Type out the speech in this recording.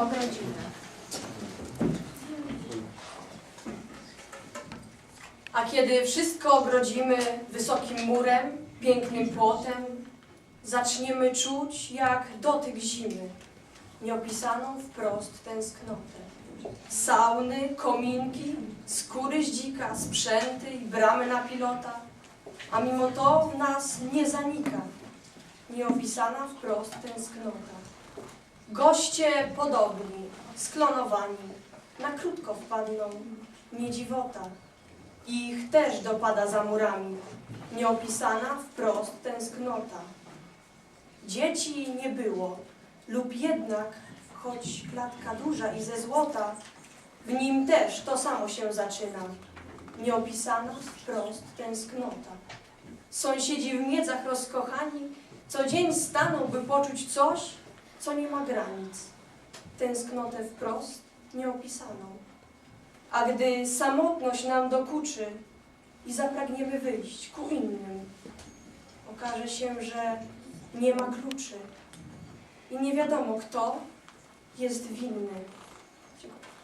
ogrodzimy. A kiedy wszystko ogrodzimy wysokim murem, pięknym płotem, zaczniemy czuć jak dotyk zimy, nieopisaną wprost tęsknotę. Sauny, kominki, skóry z dzika, sprzęty i bramy na pilota, a mimo to w nas nie zanika nieopisana wprost tęsknota. Goście podobni, sklonowani, na krótko wpadną, nie dziwota. Ich też dopada za murami, nieopisana wprost tęsknota. Dzieci nie było, lub jednak, choć klatka duża i ze złota, w nim też to samo się zaczyna, nieopisana wprost tęsknota. Sąsiedzi w miedzach rozkochani, co dzień staną, by poczuć coś, co nie ma granic. Tęsknotę wprost nieopisaną. A gdy samotność nam dokuczy i zapragniemy wyjść ku innym, okaże się, że nie ma kluczy i nie wiadomo, kto jest winny. Dziękuję.